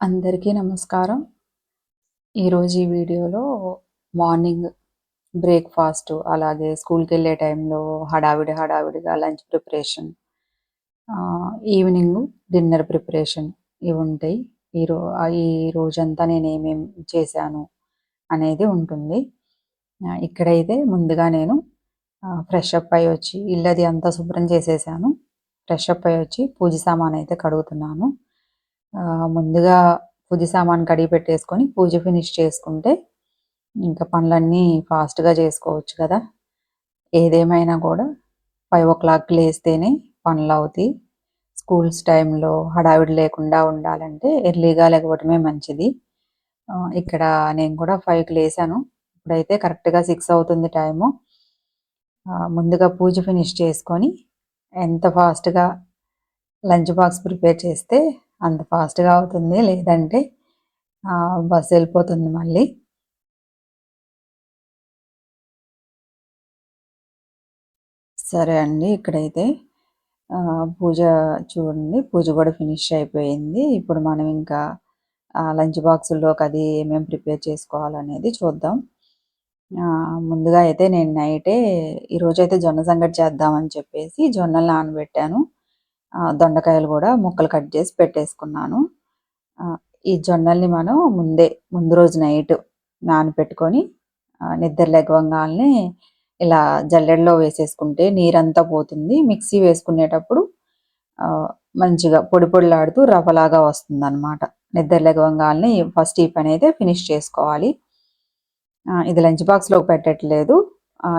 అందరికీ నమస్కారం. ఈరోజు ఈ వీడియోలో మార్నింగ్ బ్రేక్‌ఫాస్ట్ అలాగే స్కూల్‌కెళ్ళే టైంలో హడావిడి హడావిడిగా lunch preparation evening dinner preparation ఇవి ఈ ఈరో ఈ రోజంతా నేను ఏమేమి చేశాను అనేది ఉంటుంది. ఇక్కడైతే ముందుగా నేను ఫ్రెష్ అప్ వచ్చి ఇల్లది అంతా శుభ్రం చేసేసాను. ఫ్రెష్ అప్ వచ్చి పూజ సామాన్ అయితే కడుగుతున్నాను. ముందుగా పూజ సామాన్ కడిగి పెట్టేసుకొని పూజ ఫినిష్ చేసుకుంటే ఇంకా పనులన్నీ ఫాస్ట్‌గా చేసుకోవచ్చు కదా! ఏదేమైనా కూడా ఫైవ్ ఓ క్లాక్ లేస్తేనే పనులవుతాయి. స్కూల్స్ టైంలో హడావిడి లేకుండా ఉండాలంటే ఎర్లీగా లేకపోవటమే మంచిది. ఇక్కడ నేను కూడా ఫైవ్కి లేసాను. ఇప్పుడైతే కరెక్ట్‌గా సిక్స్ అవుతుంది టైము. ముందుగా పూజ ఫినిష్ చేసుకొని ఎంత ఫాస్ట్‌గా లంచ్ బాక్స్ ప్రిపేర్ చేస్తే అంత ఫాస్ట్‌గా అవుతుంది. లేదంటే బస్సు వెళ్ళిపోతుంది మళ్ళీ. సరే అండి. ఇక్కడైతే పూజ చూడండి. పూజ కూడా ఫినిష్ అయిపోయింది. ఇప్పుడు మనం ఇంకా లంచ్ బాక్సుల్లోకి అది ఏమేమి ప్రిపేర్ చేసుకోవాలనేది చూద్దాం. ముందుగా అయితే నేను నైటే ఈరోజైతే జొన్న సంగటి చేద్దామని చెప్పేసి జొన్నలు నానబెట్టాను. దొండకాయలు కూడా ముక్కలు కట్ చేసి పెట్టేసుకున్నాను. ఈ జొన్నల్ని మనం ముందే ముందు రోజు నైట్ నానపెట్టుకొని నిద్ర లెగవంగాల్నే ఇలా జల్లెడలో వేసేసుకుంటే నీరంతా పోతుంది. మిక్సీ వేసుకునేటప్పుడు మంచిగా పొడి పొడిలాడుతూ రవ్వలాగా వస్తుందనమాట. నిద్ర లెగవంగాల్నే ఫస్ట్ ఈ పని అయితే ఫినిష్ చేసుకోవాలి. ఇది లంచ్ బాక్స్‌లోకి పెట్టట్లేదు.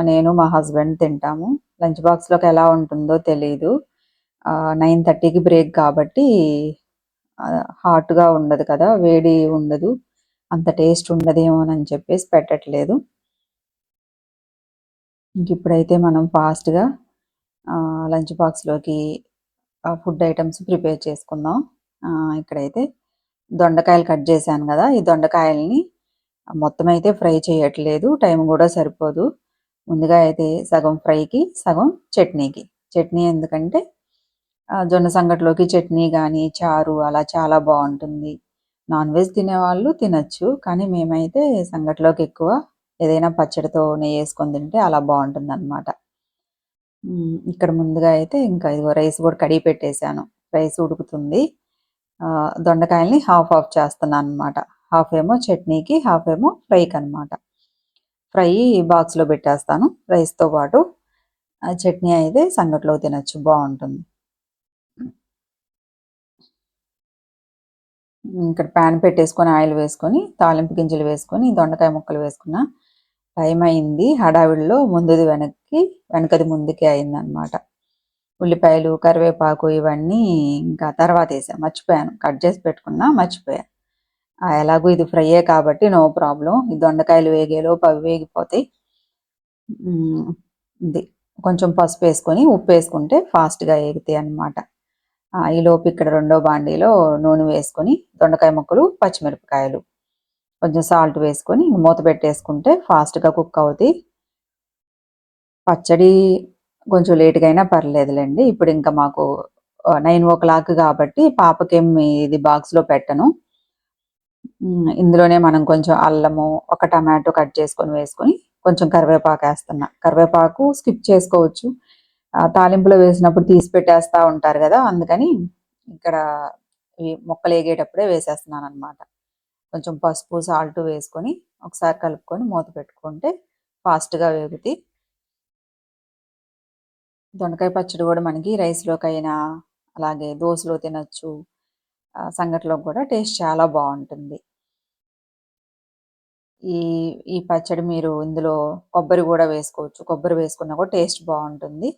నేను మా హస్బెండ్ తింటాము. లంచ్ బాక్స్‌లోకి ఎలా ఉంటుందో తెలియదు నైన్ థర్టీకి బ్రేక్ కాబట్టి హాట్‌గా ఉండదు కదా! వేడి ఉండదు. అంత టేస్ట్ ఉండదేమోనని చెప్పేసి పెట్టట్లేదు. ఇంక ఇప్పుడైతే మనం ఫాస్ట్‌గా లంచ్ బాక్స్‌లోకి ఫుడ్ ఐటమ్స్ ప్రిపేర్ చేసుకుందాం. ఇక్కడైతే దొండకాయలు కట్ చేశాను కదా! ఈ దొండకాయల్ని మొత్తం అయితే ఫ్రై చేయట్లేదు. టైం కూడా సరిపోదు. ముందుగా అయితే సగం ఫ్రైకి, సగం చట్నీకి. చట్నీ ఎందుకంటే జొన్న సంగట్లోకి చట్నీ కానీ చారు అలా చాలా బాగుంటుంది. నాన్ వెజ్ తినేవాళ్ళు తినచ్చు కానీ మేమైతే సంగట్లోకి ఎక్కువ ఏదైనా పచ్చడితో నెయ్యి వేసుకొని తింటే అలా బాగుంటుంది అనమాట ఇక్కడ ముందుగా అయితే ఇంకా ఇదిగో రైస్ కూడా కడిగి పెట్టేశాను. రైస్ ఉడుకుతుంది. దొండకాయల్ని హాఫ్ ఆఫ్ చేస్తున్నాను అనమాట హాఫ్ ఏమో చట్నీకి హాఫ్ ఏమో ఫ్రైకి అనమాట ఫ్రై బాక్స్లో పెట్టేస్తాను. రైస్తో పాటు చట్నీ అయితే సంగట్లో తినచ్చు బాగుంటుంది. ఇక్కడ ప్యాన్ పెట్టేసుకొని ఆయిల్ వేసుకొని తాలింపు గింజలు వేసుకొని దొండకాయ ముక్కలు వేసుకున్న టైం అయింది హడావిడిలో ముందుది వెనక్కి వెనకది ముందుకే అయిందనమాట ఉల్లిపాయలు కరివేపాకు ఇవన్నీ ఇంకా తర్వాత వేసా మర్చిపోయాను. కట్ చేసి పెట్టుకున్నా మర్చిపోయాను ఎలాగో ఇది ఫ్రైయే కాబట్టి నో ప్రాబ్లం. ఈ దొండకాయలు వేగేలోపు అవి వేగిపోతాయి ఇది కొంచెం పసుపు వేసుకొని ఉప్పు వేసుకుంటే ఫాస్ట్గా వేగుతాయి అనమాట ఈలోపు ఇక్కడ రెండో బాండీలో నూనె వేసుకొని దొండకాయ ముక్కలు పచ్చిమిరపకాయలు కొంచెం సాల్ట్ వేసుకొని మూత పెట్టేసుకుంటే ఫాస్ట్గా కుక్ అవుతాయి పచ్చడి కొంచెం లేట్గా అయినా పర్లేదులేండి. ఇప్పుడు ఇంకా మాకు నైన్ ఓ క్లాక్ కాబట్టి పాపకేం ఇది బాక్స్లో పెట్టను. ఇందులోనే మనం కొంచెం అల్లము ఒక టమాటో కట్ చేసుకొని వేసుకొని కొంచెం కరివేపాకు వేస్తున్నా. కరివేపాకు స్కిప్ చేసుకోవచ్చు. తాలింపులో వేసినప్పుడు తీసి పెట్టేస్తూ ఉంటారు కదా అందుకని ఇక్కడ ఈ మొక్కలు వేగేటప్పుడే వేసేస్తున్నాను అనమాట కొంచెం పసుపు సాల్ట్ వేసుకొని ఒకసారి కలుపుకొని మూత పెట్టుకుంటే ఫాస్ట్గా వేగుతాయి. దొండకాయ పచ్చడి కూడా మనకి రైస్లోకైనా అయినా అలాగే దోశలో తినచ్చు. సంగట్లో కూడా టేస్ట్ చాలా బాగుంటుంది. ఈ ఈ పచ్చడి మీరు ఇందులో కొబ్బరి కూడా వేసుకోవచ్చు. కొబ్బరి వేసుకున్నా కూడా టేస్ట్ బాగుంటుంది.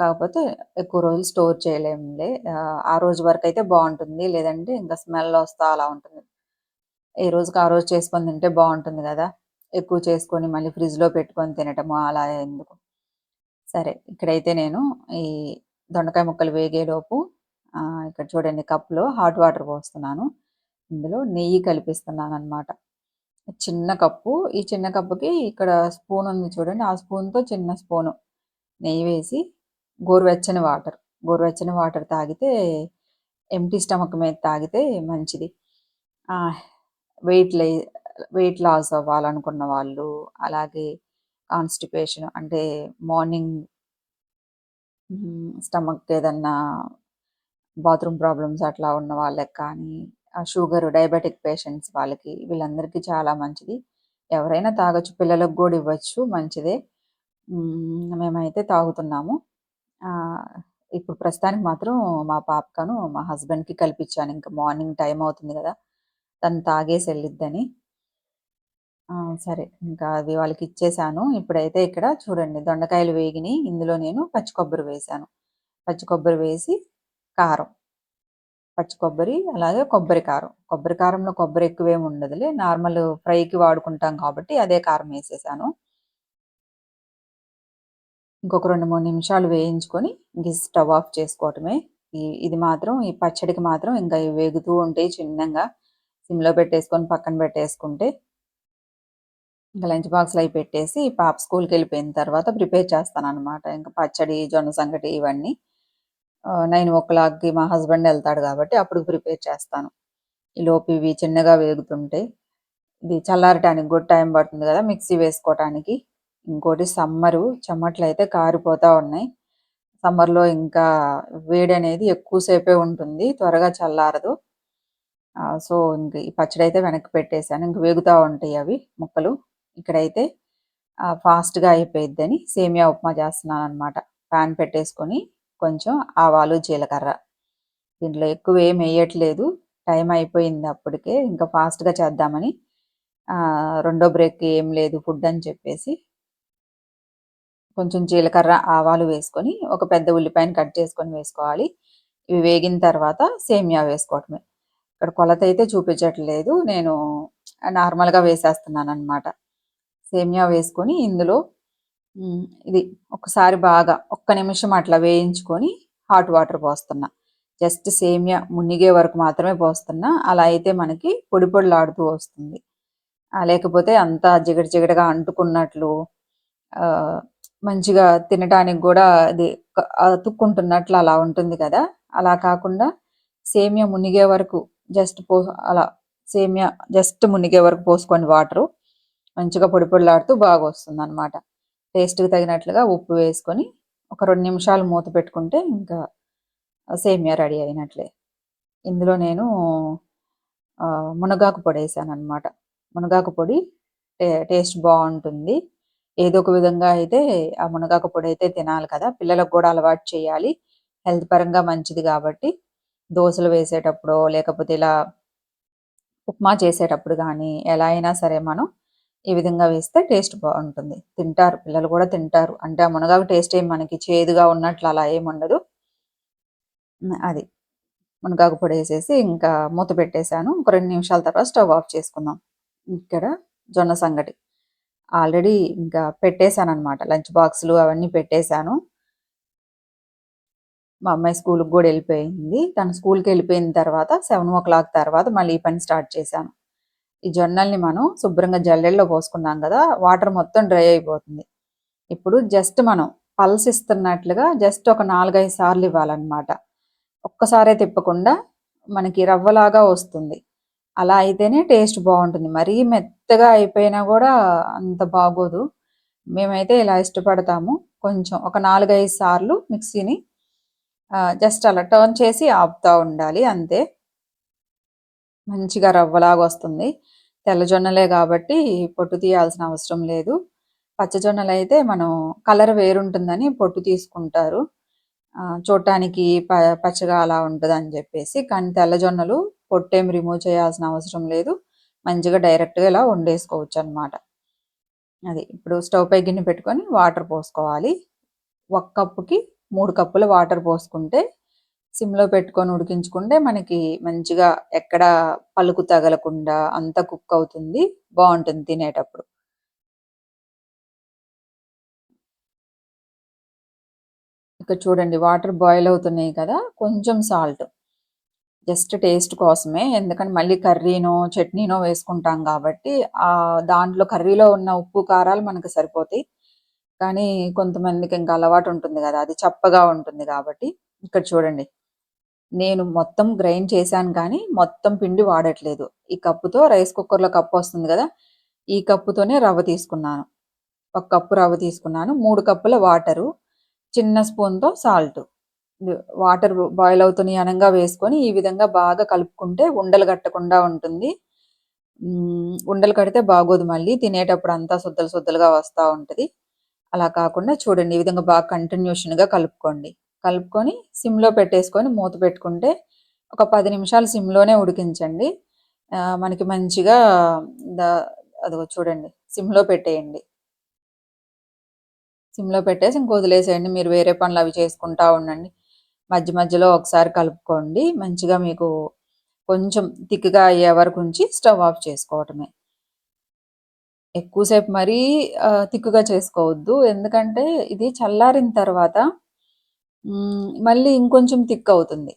కాకపోతే ఎక్కువ రోజులు స్టోర్ చేయలేములే. ఆ రోజు వరకు అయితే బాగుంటుంది. లేదంటే ఇంకా స్మెల్ వస్తా అలా ఉంటుంది. ఏ రోజుకి ఆ రోజు చేసుకొని తింటే బాగుంటుంది కదా. ఎక్కువ చేసుకొని మళ్ళీ ఫ్రిడ్జ్లో పెట్టుకొని తినటము అలా ఎందుకు? సరే ఇక్కడైతే నేను ఈ దొండకాయ ముక్కలు వేగేలోపు ఇక్కడ చూడండి కప్లో హాట్ వాటర్ పోస్తున్నాను. ఇందులో నెయ్యి కలిపిస్తున్నాను అనమాట చిన్న కప్పు. ఈ చిన్న కప్పుకి ఇక్కడ స్పూన్ ఉంది చూడండి. ఆ స్పూన్తో చిన్న స్పూను నెయ్యి వేసి గోరువెచ్చని వాటర్ గోరువెచ్చని వాటర్ తాగితే ఎంటీ స్టమక్ మీద తాగితే మంచిది వెయిట్ లే వెయిట్ లాస్ అవ్వాలనుకున్న వాళ్ళు, అలాగే కాన్‌స్టిపేషన్ అంటే మార్నింగ్ స్టమక్ ఏదన్నా బాత్రూమ్ ప్రాబ్లమ్స్ అట్లా ఉన్న వాళ్ళకి కానీ, షుగర్, డయాబెటిక్ పేషెంట్స్ వాళ్ళకి వీళ్ళందరికీ చాలా మంచిది. ఎవరైనా తాగొచ్చు. పిల్లలకు కూడా ఇవ్వచ్చు మంచిదే. మేమైతే తాగుతున్నాము. ఇప్పుడు ప్రస్తుతానికి మాత్రం మా పాపకను, మా హస్బెండ్‌కి కల్పించాను. ఇంకా మార్నింగ్ టైం అవుతుంది కదా తను తాగేసి వెళ్ళిద్దని. సరే. ఇంకా అది వాళ్ళకి ఇచ్చేసాను. ఇప్పుడైతే ఇక్కడ చూడండి దొండకాయలు వేగిని ఇందులో నేను పచ్చి కొబ్బరి వేశాను. పచ్చి కొబ్బరి వేసి కారం. పచ్చి కొబ్బరి, అలాగే కొబ్బరి కారం. కొబ్బరి కారంలో కొబ్బరి ఎక్కువేమి ఉండదులే. నార్మల్ ఫ్రైకి వాడుకుంటాం కాబట్టి అదే కారం వేసేసాను. ఇంకొక రెండు మూడు నిమిషాలు వేయించుకొని ఇంక స్టవ్ ఆఫ్ చేసుకోవటమే. ఇది మాత్రం ఈ పచ్చడికి మాత్రం ఇంకా వేగుతూ ఉంటాయి చిన్నంగా. సిమ్‌లో పెట్టేసుకొని పక్కన పెట్టేసుకుంటే ఇంకా లంచ్ బాక్స్‌లో అవి పెట్టేసి పాప స్కూల్‌కెళ్ళిపోయిన తర్వాత ప్రిపేర్ చేస్తాను అనమాట ఇంకా పచ్చడి, జొన్న సంగటి ఇవన్నీ. నైన్ ఓ క్లాక్‌కి మా హస్బెండ్ వెళ్తాడు కాబట్టి అప్పుడు ప్రిపేర్ చేస్తాను. ఈ లోపు ఇవి చిన్నగా వేగుతుంటే ఇది చల్లారటానికి కూడా టైం పడుతుంది కదా! మిక్సీ వేసుకోవటానికి. ఇంకోటి సమ్మరు చెమట్లు అయితే కారిపోతూ ఉన్నాయి. సమ్మర్‌లో ఇంకా వేడి ఎక్కువ సేపే ఉంటుంది. త్వరగా చల్లారదు. సో, ఇంక ఈ పచ్చడి అయితే వెనక్కి పెట్టేసాను. ఇంక వేగుతా ఉంటాయి అవి ముక్కలు. ఇక్కడైతే ఫాస్ట్‌గా అయిపోయిద్దని సేమియా ఉప్మా చేస్తున్నాను అనమాట పాన్ పెట్టేసుకొని కొంచెం ఆవాలు, జీలకర్ర దీంట్లో ఎక్కువ ఏం వేయట్లేదు. టైం అయిపోయింది అప్పటికే. ఇంకా ఫాస్ట్‌గా చేద్దామని రెండో బ్రేక్ ఏం లేదు ఫుడ్ అని చెప్పేసి కొంచెం జీలకర్ర, ఆవాలు వేసుకొని ఒక పెద్ద ఉల్లిపాయను కట్ చేసుకొని వేసుకోవాలి. ఇవి వేగిన తర్వాత సేమియా వేసుకోవటమే. ఇక్కడ కొలత అయితే చూపించట్లేదు. నేను నార్మల్‌గా వేసేస్తున్నాను అనమాట సేమియా వేసుకొని ఇందులో ఇది ఒకసారి బాగా ఒక్క నిమిషం అట్లా వేయించుకొని హాట్ వాటర్ పోస్తున్నా. జస్ట్ సేమియా మునిగే వరకు మాత్రమే పోస్తున్నా. అలా అయితే మనకి పొడి పొడిలాడుతూ వస్తుంది. లేకపోతే అంతా జిగట జిగటగా అంటుకున్నట్లు మంచిగా తినడానికి కూడా అది అతుక్కుంటున్నట్లు అలా ఉంటుంది కదా! అలా కాకుండా సేమియా మునిగే వరకు జస్ట్ పో అలా సేమియా జస్ట్ మునిగే వరకు పోసుకోండి వాటరు. మంచిగా పొడి పొడిలాడుతూ అనమాట టేస్ట్‌కి తగినట్లుగా ఉప్పు వేసుకొని ఒక రెండు నిమిషాలు మూత పెట్టుకుంటే ఇంకా సేమియా రెడీ అయినట్లే. ఇందులో నేను మునగాకు పొడి వేసాను అనమాట మునగాకు పొడి టే టేస్ట్ బాగుంటుంది ఏదో ఒక విధంగా అయితే ఆ మునగాకు పొడి అయితే తినాలి కదా. పిల్లలకు కూడా అలవాటు చేయాలి. హెల్త్ పరంగా మంచిది కాబట్టి దోశలు వేసేటప్పుడు లేకపోతే ఇలా ఉప్మా చేసేటప్పుడు కానీ ఎలా అయినా సరే మనం ఈ విధంగా వేస్తే టేస్ట్ బాగుంటుంది. తింటారు. పిల్లలు కూడా తింటారు. అంటే ఆ మునగాకు టేస్ట్ ఏం మనకి చేదుగా ఉన్నట్లు అలా ఏముండదు ఉండదు. అది. మునగాకు పొడి వేసేసి ఇంకా మూత పెట్టేశాను. ఒక రెండు నిమిషాల తర్వాత స్టవ్ ఆఫ్ చేసుకుందాం. ఇక్కడ జొన్న సంగటి. ఆల్రెడీ ఇంకా పెట్టేశాను అనమాట లంచ్ బాక్సులు అవన్నీ పెట్టేశాను. మా అమ్మాయి స్కూల్కి కూడా వెళ్ళిపోయింది. తను స్కూల్కి వెళ్ళిపోయిన తర్వాత సెవెన్ ఓ క్లాక్ తర్వాత మళ్ళీ ఈ పని స్టార్ట్ చేశాను. ఈ జొన్నల్ని మనం శుభ్రంగా జల్లెల్లో పోసుకున్నాం కదా వాటర్ మొత్తం డ్రై అయిపోతుంది. ఇప్పుడు జస్ట్ మనం పల్స్ ఇస్తున్నట్లుగా జస్ట్ ఒక నాలుగైదు సార్లు ఇవ్వాలన్నమాట. ఒక్కసారే తిప్పకుండా మనకి రవ్వలాగా వస్తుంది. అలా అయితేనే టేస్ట్ బాగుంటుంది. మరీ మెత్తగా అయిపోయినా కూడా అంత బాగోదు. మేమైతే ఇలా ఇష్టపడతాము. కొంచెం ఒక నాలుగైదు సార్లు మిక్సీని జస్ట్ అలా టర్న్ చేసి ఆపుతూ ఉండాలి అంతే. మంచిగా రవ్వలాగా వస్తుంది. తెల్లజొన్నలే కాబట్టి పొట్టు తీయాల్సిన అవసరం లేదు. పచ్చజొన్నలు అయితే మనం కలర్ వేరుంటుందని పొట్టు తీసుకుంటారు. చూడటానికి ప పచ్చగా అలా ఉంటుంది అని చెప్పేసి. కానీ తెల్లజొన్నలు పొట్టేం రిమూవ్ చేయాల్సిన అవసరం లేదు. మంచిగా డైరెక్ట్గా ఇలా వండేసుకోవచ్చు అనమాట అది ఇప్పుడు స్టవ్ పై గిన్నె పెట్టుకొని వాటర్ పోసుకోవాలి. ఒక కప్పుకి మూడు కప్పుల వాటర్ పోసుకుంటే సిమ్లో పెట్టుకొని ఉడికించుకుంటే మనకి మంచిగా ఎక్కడ పలుకు తగలకుండా అంత కుక్ అవుతుంది బాగుంటుంది తినేటప్పుడు. ఇక్కడ చూడండి వాటర్ బాయిల్ అవుతున్నాయి కదా కొంచెం సాల్ట్. జస్ట్ టేస్ట్ కోసమే. ఎందుకంటే మళ్ళీ కర్రీనో చట్నీనో వేసుకుంటాం కాబట్టి ఆ దాంట్లో కర్రీలో ఉన్న ఉప్పు కారాలు మనకు సరిపోతాయి. కానీ కొంతమందికి ఇంకా అలవాటు ఉంటుంది కదా అది చప్పగా ఉంటుంది కాబట్టి. ఇక్కడ చూడండి. నేను మొత్తం గ్రైండ్ చేశాను కానీ మొత్తం పిండి వాడట్లేదు. ఈ కప్పుతో రైస్ కుక్కర్లో కప్పు వస్తుంది కదా ఈ కప్పుతోనే రవ్వ తీసుకున్నాను. ఒక కప్పు రవ్వ తీసుకున్నాను. మూడు కప్పుల వాటరు చిన్న స్పూన్తో సాల్ట్. వాటర్ బాయిల్ అవుతున్నాయి అనంగా వేసుకొని ఈ విధంగా బాగా కలుపుకుంటే ఉండలు కట్టకుండా ఉంటుంది. ఉండలు కడితే బాగోదు మళ్ళీ. తినేటప్పుడు అంతా శుద్ధలు శుద్ధలుగా వస్తూ ఉంటుంది. అలా కాకుండా చూడండి ఈ విధంగా బాగా కంటిన్యూషన్గా కలుపుకోండి. కలుపుకొని సిమ్లో పెట్టేసుకొని మూత పెట్టుకుంటే ఒక పది నిమిషాలు సిమ్లోనే ఉడికించండి. మనకి మంచిగా అదిగో చూడండి సిమ్లో పెట్టేయండి. సిమ్లో పెట్టేసి ఇంక వదిలేసేయండి. మీరు వేరే పనులు అవి చేసుకుంటా ఉండండి. మధ్య మధ్యలో ఒకసారి కలుపుకోండి. మంచిగా మీకు కొంచెం థిక్గా అయ్యే వరకు ఉంచి స్టవ్ ఆఫ్ చేసుకోవటమే. ఎక్కువసేపు మరీ తిక్కుగా చేసుకోవద్దు. ఎందుకంటే ఇది చల్లారిన తర్వాత మళ్ళీ ఇంకొంచెం థిక్ అవుతుంది.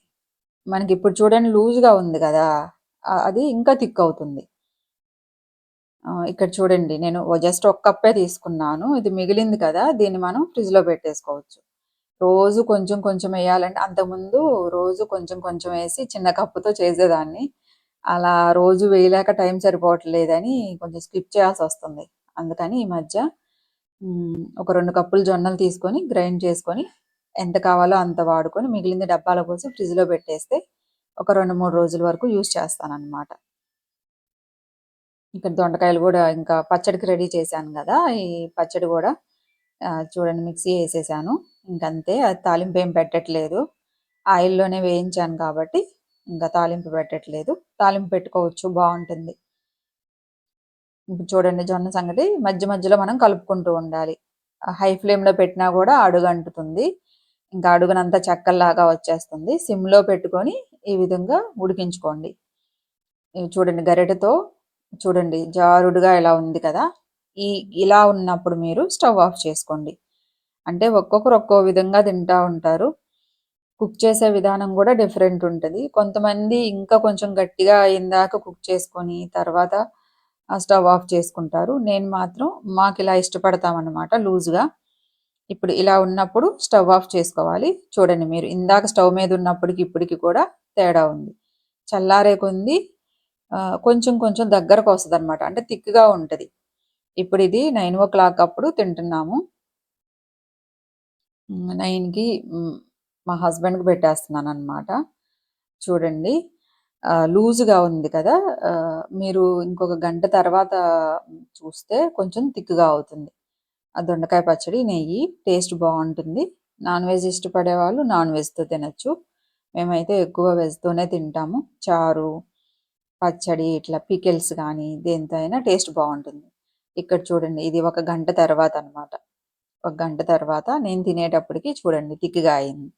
మనకి ఇప్పుడు చూడండి లూజ్గా ఉంది కదా. అది ఇంకా థిక్ అవుతుంది. ఇక్కడ చూడండి నేను జస్ట్ ఒక కప్పే తీసుకున్నాను. ఇది మిగిలింది కదా దీన్ని మనం ఫ్రిడ్జ్లో పెట్టేసుకోవచ్చు. రోజు కొంచెం కొంచెం వేయాలంటే అంతకుముందు రోజు కొంచెం కొంచెం వేసి చిన్న కప్పుతో చేసేదాన్ని. అలా రోజు వేయలేక టైం సరిపోవట్లేదని కొంచెం స్కిప్ చేయాల్సి వస్తుంది. అందుకని ఈ మధ్య ఒక రెండు కప్పులు జొన్నలు తీసుకొని గ్రైండ్ చేసుకొని ఎంత కావాలో అంత వాడుకొని మిగిలింది డబ్బాల పోసి ఫ్రిడ్జ్లో పెట్టేస్తే ఒక రెండు మూడు రోజుల వరకు యూస్ చేస్తాను ఇక్కడ దొండకాయలు కూడా ఇంకా పచ్చడికి రెడీ చేశాను కదా ఈ పచ్చడి కూడా చూడండి మిక్సీ వేసేసాను. ఇంకంతే అది తాలింపు ఏం పెట్టట్లేదు. ఆయిల్లోనే వేయించాను కాబట్టి ఇంకా తాలింపు పెట్టట్లేదు. తాలింపు పెట్టుకోవచ్చు బాగుంటుంది. ఇప్పుడు చూడండి జొన్న సంగటి మధ్య మధ్యలో మనం కలుపుకుంటూ ఉండాలి. హై ఫ్లేమ్లో పెట్టినా కూడా అడుగంటుతుంది ఇంకా అడుగునంతా చెక్కల్లాగా వచ్చేస్తుంది. సిమ్లో పెట్టుకొని ఈ విధంగా ఉడికించుకోండి. చూడండి గరిటెతో చూడండి జారుడుగా ఇలా ఉంది కదా. ఈ ఇలా ఉన్నప్పుడు మీరు స్టవ్ ఆఫ్ చేసుకోండి. అంటే ఒక్కొక్కరు ఒక్కో విధంగా తింటూ ఉంటారు. కుక్ చేసే విధానం కూడా డిఫరెంట్ ఉంటుంది. కొంతమంది ఇంకా కొంచెం గట్టిగా అయిందాక కుక్ చేసుకొని తర్వాత స్టవ్ ఆఫ్ చేసుకుంటారు. నేను మాత్రం మాకు ఇలా ఇష్టపడతామన్నమాట లూజ్గా. ఇప్పుడు ఇలా ఉన్నప్పుడు స్టవ్ ఆఫ్ చేసుకోవాలి. చూడండి మీరు ఇందాక స్టవ్ మీద ఉన్నప్పటికి ఇప్పటికి కూడా తేడా ఉంది. చల్లారే కొంది కొంచెం కొంచెం దగ్గరకు వస్తుంది అనమాట అంటే థిక్గా ఉంటుంది. ఇప్పుడు ఇది నైన్ ఓ క్లాక్ అప్పుడు తింటున్నాము. నైన్కి మా హస్బెండ్కి పెట్టేస్తున్నాను అనమాట చూడండి లూజ్గా ఉంది కదా. మీరు ఇంకొక గంట తర్వాత చూస్తే కొంచెం థిక్గా అవుతుంది. ఆ దొండకాయ పచ్చడి నెయ్యి టేస్ట్ బాగుంటుంది. నాన్ వెజ్ ఇష్టపడే వాళ్ళు నాన్ వెజ్తో తినచ్చు. మేమైతే ఎక్కువ వెజ్తోనే తింటాము. చారు పచ్చడి ఇట్లా పికిల్స్ కానీ దేంతో అయినా టేస్ట్ బాగుంటుంది. ఇక్కడ చూడండి ఇది ఒక గంట తర్వాత అనమాట ఒక గంట తర్వాత నేను తినేటప్పటికి చూడండి తిక్కిగా అయింది.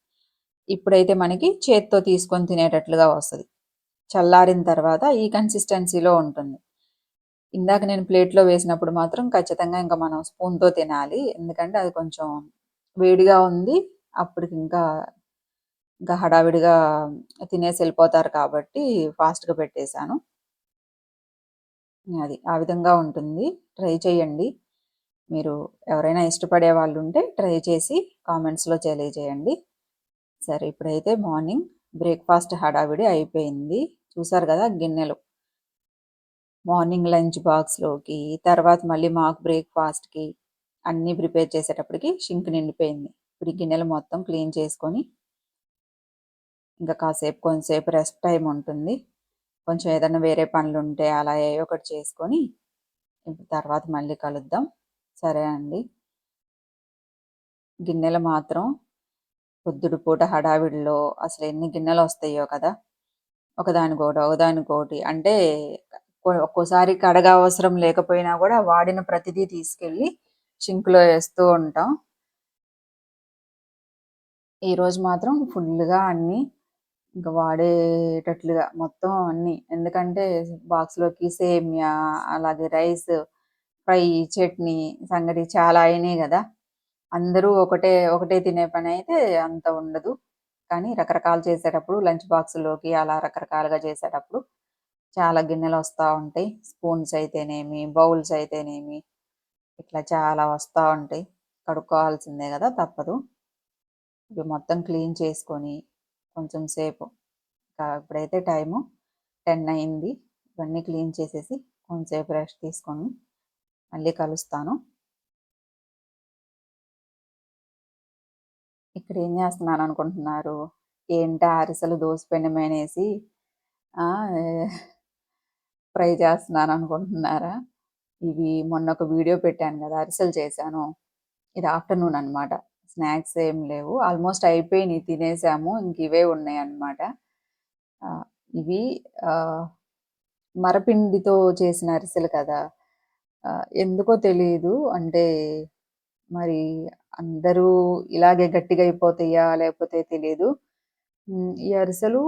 ఇప్పుడైతే మనకి చేత్తో తీసుకొని తినేటట్లుగా వస్తుంది. చల్లారిన తర్వాత ఈ కన్సిస్టెన్సీలో ఉంటుంది. ఇందాక నేను ప్లేట్లో వేసినప్పుడు మాత్రం ఖచ్చితంగా ఇంకా మనం స్పూన్తో తినాలి. ఎందుకంటే అది కొంచెం వేడిగా ఉంది. అప్పటికి ఇంకా ఇంకా హడావిడిగా తినేసి వెళ్ళిపోతారు కాబట్టి ఫాస్ట్గా పెట్టేశాను. అది ఆ విధంగా ఉంటుంది. ట్రై చేయండి. మీరు ఎవరైనా ఇష్టపడే వాళ్ళు ఉంటే ట్రై చేసి కామెంట్స్లో తెలియజేయండి. సరే ఇప్పుడైతే మార్నింగ్ బ్రేక్ఫాస్ట్ హడావిడి అయిపోయింది. చూసారు కదా గిన్నెలు. మార్నింగ్ లంచ్ బాక్స్లోకి తర్వాత మళ్ళీ మాకు బ్రేక్ఫాస్ట్కి అన్నీ ప్రిపేర్ చేసేటప్పటికి షింక్ నిండిపోయింది. ఇప్పుడు గిన్నెలు మొత్తం క్లీన్ చేసుకొని ఇంకా కాసేపు కొంతసేపు రెస్ట్ టైం ఉంటుంది. కొంచెం ఏదైనా వేరే పనులు ఉంటే అలా ఏ ఒకటి చేసుకొని తర్వాత మళ్ళీ కలుద్దాం. సరే అండి. గిన్నెలు మాత్రం పొద్దుడు పూట హడావిడిలో అసలు ఎన్ని గిన్నెలు వస్తాయో కదా. ఒకదానికోటి ఒకదానికోటి అంటే ఒక్కోసారి కడగ అవసరం లేకపోయినా కూడా వాడిన ప్రతిదీ తీసుకెళ్ళి సింక్లో వేస్తూ ఉంటాం. ఈరోజు మాత్రం ఫుల్గా అన్నీ ఇంకా వాడేటట్లుగా మొత్తం అన్నీ. ఎందుకంటే బాక్స్లోకి సేమియా అలాగే రైస్ ఫ్రై చట్నీ సంగటి చాలా అయినాయి కదా. అందరూ ఒకటే ఒకటే తినే పని అయితే అంత ఉండదు. కానీ రకరకాలు చేసేటప్పుడు లంచ్ బాక్స్లోకి అలా రకరకాలుగా చేసేటప్పుడు చాలా గిన్నెలు వస్తూ ఉంటాయి. స్పూన్స్ అయితేనేమి బౌల్స్ అయితేనేమి ఇట్లా చాలా వస్తూ ఉంటాయి. కడుక్కోవాల్సిందే కదా తప్పదు. ఇవి మొత్తం క్లీన్ చేసుకొని కొంచెం సేపు ఇప్పుడైతే టైము టెన్ అయింది. ఇవన్నీ క్లీన్ చేసేసి కొంచెంసేపు రెస్ట్ తీసుకొని మళ్ళీ కలుస్తాను. ఇక్కడ ఏం చేస్తున్నాను అనుకుంటున్నారు? ఏంటా అరిసెలు దోసపెండమనేసి ఫ్రై చేస్తున్నాను అనుకుంటున్నారా? ఇవి మొన్న ఒక వీడియో పెట్టాను కదా అరిసెలు చేశాను. ఇది ఆఫ్టర్నూన్ అనమాట స్నాక్స్ ఏం లేవు. ఆల్మోస్ట్ అయిపోయినాయి తినేసాము. ఇంక ఇవే ఉన్నాయి అన్నమాట. ఇవి మరపిండితో చేసిన అరిసెలు కదా ఎందుకో తెలియదు అంటే మరి అందరూ ఇలాగే గట్టిగా అయిపోతాయా లేకపోతే తెలియదు ఈ అరిసెలు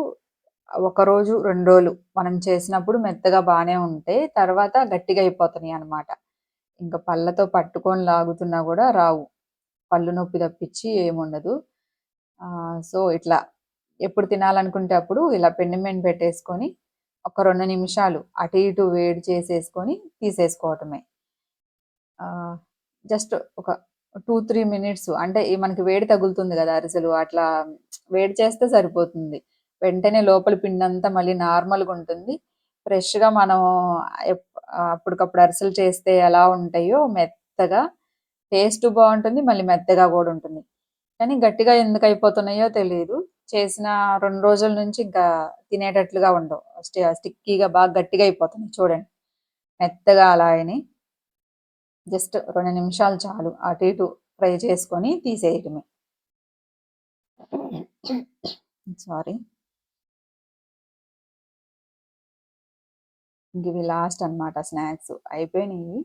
ఒకరోజు రెండు రోజులు మనం చేసినప్పుడు మెత్తగా బాగానే ఉంటాయి తర్వాత గట్టిగా అయిపోతున్నాయి అనమాట ఇంకా పళ్ళతో పట్టుకొని లాగుతున్నా కూడా రావు. పళ్ళు నొప్పి తప్పించి ఏముండదు. సో ఇట్లా ఎప్పుడు తినాలనుకుంటే అప్పుడు ఇలా పెండిమెంట్ పెట్టేసుకొని ఒక రెండు నిమిషాలు అటు ఇటు వేడి చేసేసుకొని తీసేసుకోవటమే. జస్ట్ ఒక టూ త్రీ మినిట్స్ అంటే మనకి వేడి తగులుతుంది కదా అరిసెలు అట్లా వేడి చేస్తే సరిపోతుంది. వెంటనే లోపల పిండి అంతా మళ్ళీ నార్మల్గా ఉంటుంది. ఫ్రెష్గా మనం అప్పటికప్పుడు అరిసెలు చేస్తే ఎలా ఉంటాయో మెత్తగా టేస్ట్ బాగుంటుంది మళ్ళీ మెత్తగా కూడా ఉంటుంది. కానీ గట్టిగా ఎందుకు అయిపోతున్నాయో తెలియదు చేసిన రెండు రోజుల నుంచి ఇంకా తినేటట్లుగా ఉండవు. స్టిక్కీగా బాగా గట్టిగా అయిపోతుంది చూడండి. మెత్తగా అలా అని జస్ట్ రెండు నిమిషాలు చాలు అటు ఇటు ఫ్రై చేసుకొని తీసేయటమే. సారీ. ఇంక ఇవి లాస్ట్ అనమాట స్నాక్స్. అయిపోయినాయి.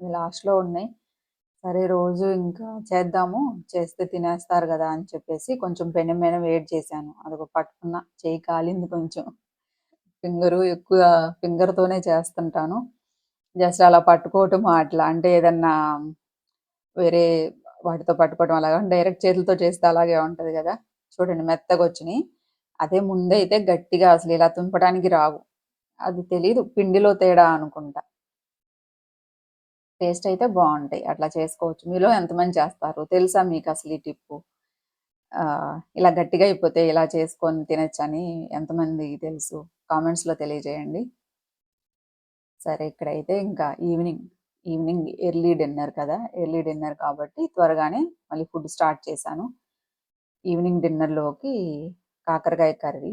లాస్ట్లో ఉన్నాయి. సరే రోజు ఇంకా చేద్దాము చేస్తే తినేస్తారు కదా అని చెప్పేసి కొంచెం పెనం మీద వేడి చేశాను. అదొక పట్టుకున్న చేయి కాలింది కొంచెం. ఫింగరు ఎక్కువ ఫింగర్తోనే చేస్తుంటాను. జస్ట్ అలా పట్టుకోవటం అట్లా. అంటే ఏదన్నా వేరే వాటితో పట్టుకోవటం అలాగా. డైరెక్ట్ చేతులతో చేస్తే అలాగే ఉంటుంది కదా. చూడండి మెత్తగా వచ్చినాయి. అదే ముందే గట్టిగా అసలు ఇలా తుంపడానికి రావు. అది తెలీదు. పిండిలో తేడా అనుకుంటా. టేస్ట్ అయితే బాగుంటాయి. అట్లా చేసుకోవచ్చు. మీలో ఎంతమంది చేస్తారు తెలుసా మీకు అసలు ఈ టిప్పు? ఇలా గట్టిగా అయిపోతే ఇలా చేసుకొని తినచ్చని ఎంతమంది తెలుసు? కామెంట్స్లో తెలియజేయండి. సరే ఇక్కడైతే ఇంకా ఈవినింగ్ ఈవినింగ్ ఎర్లీ డిన్నర్ కదా? ఎర్లీ డిన్నర్ కాబట్టి త్వరగానే మళ్ళీ ఫుడ్ స్టార్ట్ చేశాను. ఈవినింగ్ డిన్నర్లోకి కాకరకాయ కర్రీ.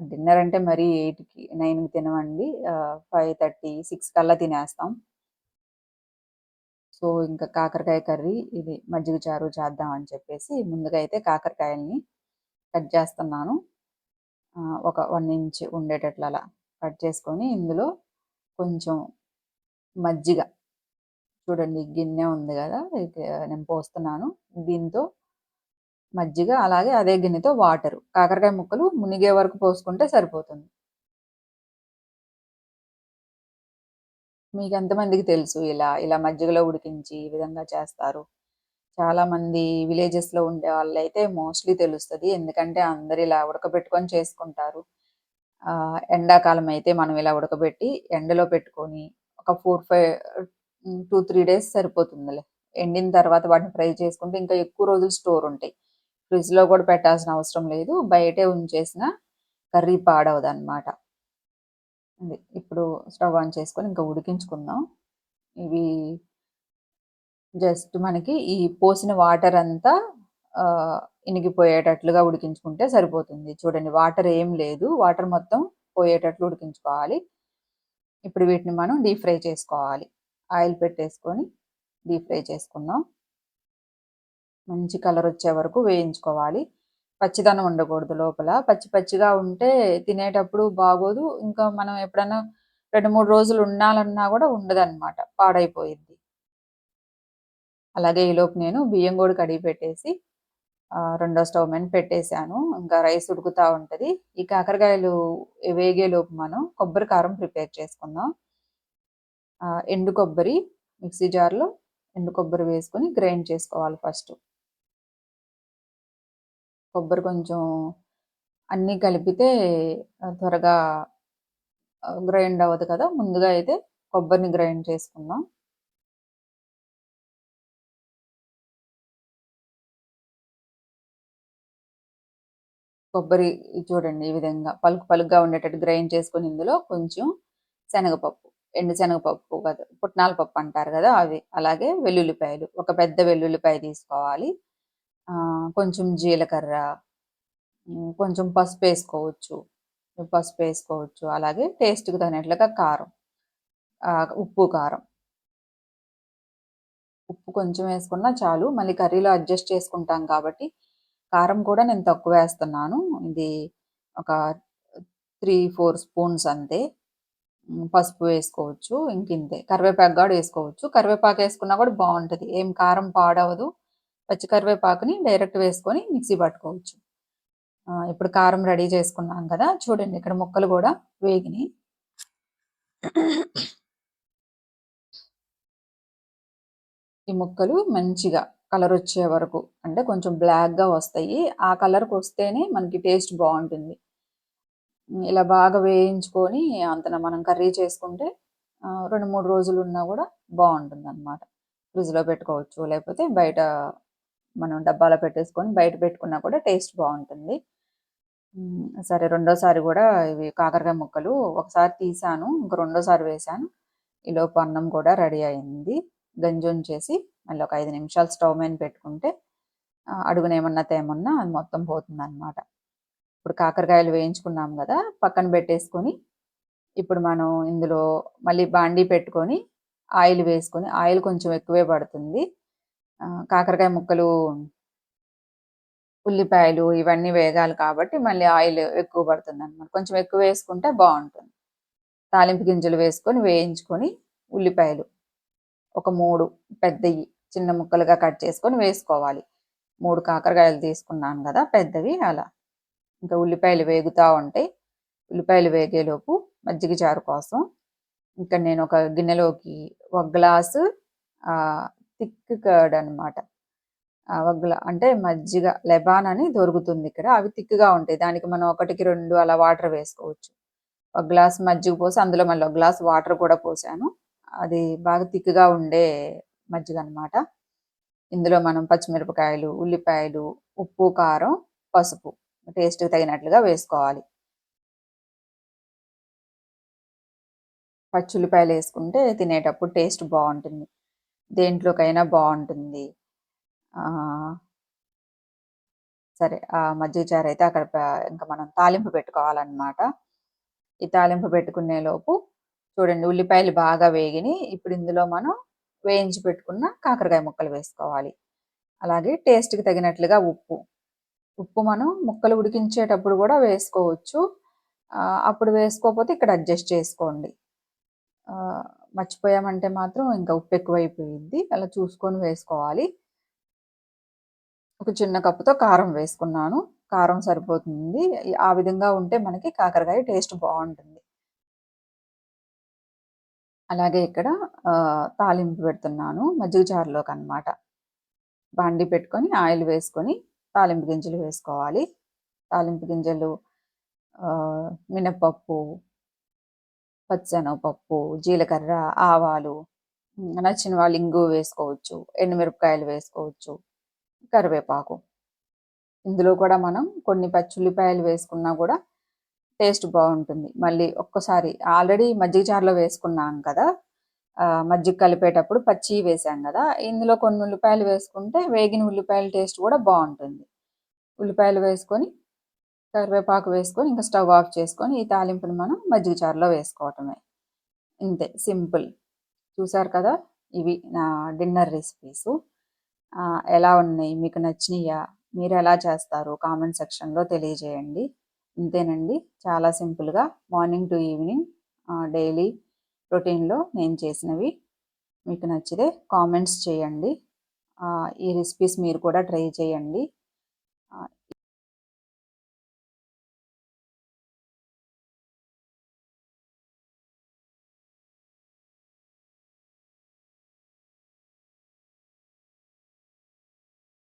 డిన్నర్ అంటే మరీ ఎయిట్కి నైన్కి తినవండి ఫైవ్ థర్టీ సిక్స్ కల్లా తినేస్తాం. సో ఇంకా కాకరకాయ కర్రీ ఇది మజ్జిగ చారు చేద్దాం అని చెప్పేసి ముందుగా అయితే కాకరకాయల్ని కట్ చేస్తున్నాను. ఒక వన్ ఇంచ్ ఉండేటట్లు అలా కట్ చేసుకొని ఇందులో కొంచెం మజ్జిగ. చూడండి గిన్నె ఉంది కదా నేను పోస్తున్నాను. దీంతో మజ్జిగ అలాగే అదే గిన్నెతో వాటరు. కాకరకాయ ముక్కలు మునిగే వరకు పోసుకుంటే సరిపోతుంది. మీకు ఎంతమందికి తెలుసు ఇలా ఇలా మజ్జిగలో ఉడికించి ఈ విధంగా చేస్తారు? చాలామంది విలేజెస్లో ఉండే వాళ్ళైతే మోస్ట్లీ తెలుస్తుంది. ఎందుకంటే అందరు ఇలా ఉడకబెట్టుకొని చేసుకుంటారు. ఎండాకాలం అయితే మనం ఇలా ఉడకబెట్టి ఎండలో పెట్టుకొని ఒక four five two three days సరిపోతుందిలే. ఎండిన తర్వాత వాటిని ఫ్రై చేసుకుంటే ఇంకా ఎక్కువ రోజులు స్టోర్ ఉంటాయి. ఫ్రిడ్జ్లో కూడా పెట్టాల్సిన అవసరం లేదు. బయటే ఉంచేసిన కర్రీ పాడవదు ఇప్పుడు స్టవ్ ఆన్ చేసుకొని ఇంకా ఉడికించుకుందాం. ఇవి జస్ట్ మనకి ఈ పోసిన వాటర్ అంతా ఇనిగిపోయేటట్లుగా ఉడికించుకుంటే సరిపోతుంది. చూడండి వాటర్ ఏం లేదు. వాటర్ మొత్తం పోయేటట్లు ఉడికించుకోవాలి. ఇప్పుడు వీటిని మనం డీప్ ఫ్రై చేసుకోవాలి. ఆయిల్ పెట్టేసుకొని డీప్ ఫ్రై చేసుకుందాం. మంచి కలర్ వచ్చే వరకు వేయించుకోవాలి. పచ్చిదనం ఉండకూడదు లోపల. పచ్చి పచ్చిగా ఉంటే తినేటప్పుడు బాగోదు. ఇంకా మనం ఎప్పుడన్నా రెండు మూడు రోజులు ఉండాలన్నా కూడా ఉండదన్నమాట. పాడైపోయింది అలాగే ఈలోపు నేను బియ్యం కూడా కడిగి పెట్టేసి రెండో స్టవ్ మీద పెట్టేశాను. ఇంకా రైస్ ఉడుకుతూ ఉంటుంది. ఈ కాకరకాయలు వేగేలోపు మనం కొబ్బరి కారం ప్రిపేర్ చేసుకుందాం. ఎండు కొబ్బరి మిక్సీ జార్లో ఎండు కొబ్బరి వేసుకొని గ్రైండ్ చేసుకోవాలి ఫస్ట్. కొబ్బరి కొంచెం అన్నీ కలిపితే త్వరగా గ్రైండ్ అవ్వదు కదా. ముందుగా అయితే కొబ్బరిని గ్రైండ్ చేసుకుందాం. కొబ్బరి చూడండి ఈ విధంగా పలుకు పలుకుగా ఉండేటట్టు గ్రైండ్ చేసుకుని ఇందులో కొంచెం శనగపప్పు ఎండు శనగపప్పు కదా పుట్నాల పప్పు అంటారు కదా అవి. అలాగే వెల్లుల్లిపాయలు ఒక పెద్ద వెల్లుల్లిపాయ తీసుకోవాలి. కొంచెం జీలకర్ర కొంచెం పసుపు వేసుకోవచ్చు పసుపు వేసుకోవచ్చు. అలాగే టేస్ట్కి తగినట్లుగా కారం ఉప్పు కారం. ఉప్పు కొంచెం వేసుకున్నా చాలు. మళ్ళీ కర్రీలో అడ్జస్ట్ చేసుకుంటాం కాబట్టి కారం కూడా నేను తక్కువ వేస్తున్నాను. ఇది ఒక త్రీ ఫోర్ స్పూన్స్ అంతే. పసుపు వేసుకోవచ్చు ఇంకింతే. కరివేపాకు కూడా వేసుకోవచ్చు. కరివేపాకు వేసుకున్నా కూడా బాగుంటుంది. ఏం కారం పాడవదు. పచ్చి కరివేపాకుని డైరెక్ట్ వేసుకొని మిక్సీ పట్టుకోవచ్చు. ఇప్పుడు కారం రెడీ చేసుకున్నాం కదా చూడండి ఇక్కడ ముక్కలు కూడా వేగినాయి. ఈ ముక్కలు మంచిగా కలర్ వచ్చే వరకు అంటే కొంచెం బ్లాక్గా వస్తాయి. ఆ కలర్కి వస్తేనే మనకి టేస్ట్ బాగుంటుంది. ఇలా బాగా వేయించుకొని అంతన మనం కర్రీ చేసుకుంటే రెండు మూడు రోజులు ఉన్నా కూడా బాగుంటుంది అనమాట ఫ్రిడ్జ్లో పెట్టుకోవచ్చు లేకపోతే బయట మనం డబ్బాలో పెట్టేసుకొని బయట పెట్టుకున్నా కూడా టేస్ట్ బాగుంటుంది. సరే రెండోసారి కూడా ఇవి కాకరకాయ ముక్కలు ఒకసారి తీసాను ఇంక రెండోసారి వేసాను. ఈలోపు అన్నం కూడా రెడీ అయింది. గంజం చేసి మళ్ళీ ఒక ఐదు నిమిషాలు స్టవ్ మీద పెట్టుకుంటే అడుగున ఏమన్నా తేమన్నా అది మొత్తం పోతుంది అనమాట ఇప్పుడు కాకరకాయలు వేయించుకున్నాం కదా పక్కన పెట్టేసుకొని ఇప్పుడు మనం ఇందులో మళ్ళీ బాండీ పెట్టుకొని ఆయిల్ వేసుకొని ఆయిల్ కొంచెం ఎక్కువే పడుతుంది. కాకరకాయ ముక్కలు ఉల్లిపాయలు ఇవన్నీ వేగాలి కాబట్టి మళ్ళీ ఆయిల్ ఎక్కువ పడుతుంది అనమాట కొంచెం ఎక్కువ వేసుకుంటే బాగుంటుంది. తాలింపు గింజలు వేసుకొని వేయించుకొని ఉల్లిపాయలు ఒక మూడు పెద్దవి చిన్న ముక్కలుగా కట్ చేసుకొని వేసుకోవాలి. మూడు కాకరకాయలు తీసుకున్నాను కదా పెద్దవి అలా. ఇంకా ఉల్లిపాయలు వేగుతూ ఉంటాయి. ఉల్లిపాయలు వేగేలోపు మజ్జిగ చారు కోసం ఇంకా నేను ఒక గిన్నెలోకి ఒక గ్లాసు థిక్ కర్డ్ అనమాట వగ్గుల అంటే మజ్జిగ లెబాన్ అని దొరుకుతుంది ఇక్కడ. అవి థిక్గా ఉంటాయి. దానికి మనం ఒకటికి రెండు అలా వాటర్ వేసుకోవచ్చు. ఒక గ్లాస్ మజ్జిగ పోసి అందులో మళ్ళీ ఒక గ్లాస్ వాటర్ కూడా పోసాను. అది బాగా థిక్గా ఉండే మజ్జిగ అనమాట ఇందులో మనం పచ్చిమిరపకాయలు ఉల్లిపాయలు ఉప్పు కారం పసుపు టేస్ట్కి తగినట్లుగా వేసుకోవాలి. పచ్చి ఉల్లిపాయలు వేసుకుంటే తినేటప్పుడు టేస్ట్ బాగుంటుంది. దేంట్లోకైనా బాగుంటుంది సరే ఆ మజ్జిగ చారు అయితే అక్కడ ఇంకా మనం తాలింపు పెట్టుకోవాలన్నమాట. ఈ తాలింపు పెట్టుకునే లోపు చూడండి ఉల్లిపాయలు బాగా వేగిని ఇప్పుడు ఇందులో మనం వేయించి పెట్టుకున్న కాకరకాయ ముక్కలు వేసుకోవాలి. అలాగే టేస్ట్కి తగినట్లుగా ఉప్పు. ఉప్పు మనం ముక్కలు ఉడికించేటప్పుడు కూడా వేసుకోవచ్చు. అప్పుడు వేసుకోకపోతే ఇక్కడ అడ్జస్ట్ చేసుకోండి. మర్చిపోయామంటే మాత్రం ఇంకా ఉప్పు ఎక్కువైపోయింది. అలా చూసుకొని వేసుకోవాలి. ఒక చిన్న కప్పుతో కారం వేసుకున్నాను. కారం సరిపోతుంది. ఆ విధంగా ఉంటే మనకి కాకరకాయ టేస్ట్ బాగుంటుంది. అలాగే ఇక్కడ తాలింపు పెడుతున్నాను. మజ్జిగ చారులోకి అనమాట బాండి పెట్టుకొని ఆయిల్ వేసుకొని తాలింపు గింజలు వేసుకోవాలి. తాలింపు గింజలు మినప్పప్పు పచ్చనపప్పు జీలకర్ర ఆవాలు నచ్చిన వాళ్ళు ఇంగు వేసుకోవచ్చు ఎండుమిరపకాయలు వేసుకోవచ్చు కరివేపాకు. ఇందులో కూడా మనం కొన్ని పచ్చుల్లిపాయలు వేసుకున్నా కూడా టేస్ట్ బాగుంటుంది. మళ్ళీ ఒక్కసారి ఆల్రెడీ మజ్జిగ చారులో వేసుకున్నాం కదా మజ్జిగ కలిపేటప్పుడు పచ్చి వేసాం కదా ఇందులో కొన్ని ఉల్లిపాయలు వేసుకుంటే వేగిన ఉల్లిపాయల టేస్ట్ కూడా బాగుంటుంది. ఉల్లిపాయలు వేసుకొని కరివేపాకు వేసుకొని ఇంకా స్టవ్ ఆఫ్ చేసుకొని ఈ తాలింపుని మనం మజ్జిగ చారులో వేసుకోవటమే. ఇంతే సింపుల్. చూసారు కదా ఇవి నా డిన్నర్ రెసిపీసు. ఎలా ఉన్నాయి? మీకు నచ్చినాయా? మీరు ఎలా చేస్తారు? కామెంట్ సెక్షన్లో తెలియజేయండి. ఇంతేనండి. చాలా సింపుల్గా మార్నింగ్ టు ఈవినింగ్ డైలీ రొటీన్లో నేను చేసినవి. మీకు నచ్చితే కామెంట్స్ చేయండి. ఈ రెసిపీస్ మీరు కూడా ట్రై చేయండి.